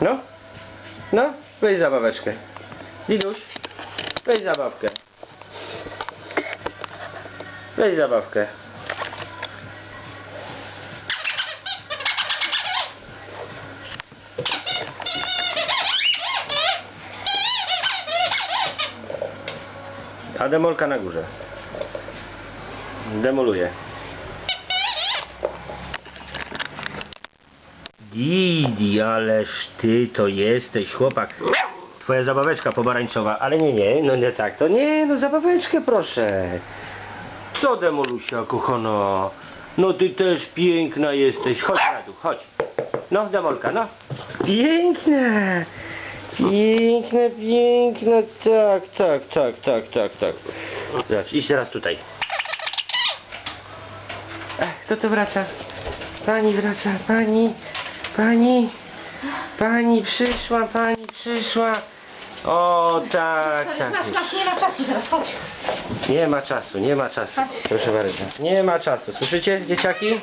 No, no, weź zabaweczkę. Diduś, weź zabawkę. Weź zabawkę. A demolka na górze. Demoluje. Didi, ależ ty to jesteś chłopak. Twoja zabaweczka pomarańczowa, ale nie, nie, no nie tak, to nie, no zabaweczkę proszę. Co demolusia, kochana? No ty też piękna jesteś, chodź na dół, chodź. No, demolka, no. Piękna, piękna, piękna, tak, tak, tak, tak, tak, tak. Zobacz, idź teraz tutaj. Ech, kto to wraca? Pani wraca, pani, pani, pani przyszła, pani przyszła. O, tak, tak. Masz, masz, nie ma czasu teraz, chodź. Nie ma czasu, nie ma czasu. Chodź. Proszę bardzo. Nie ma czasu. Słyszycie, dzieciaki?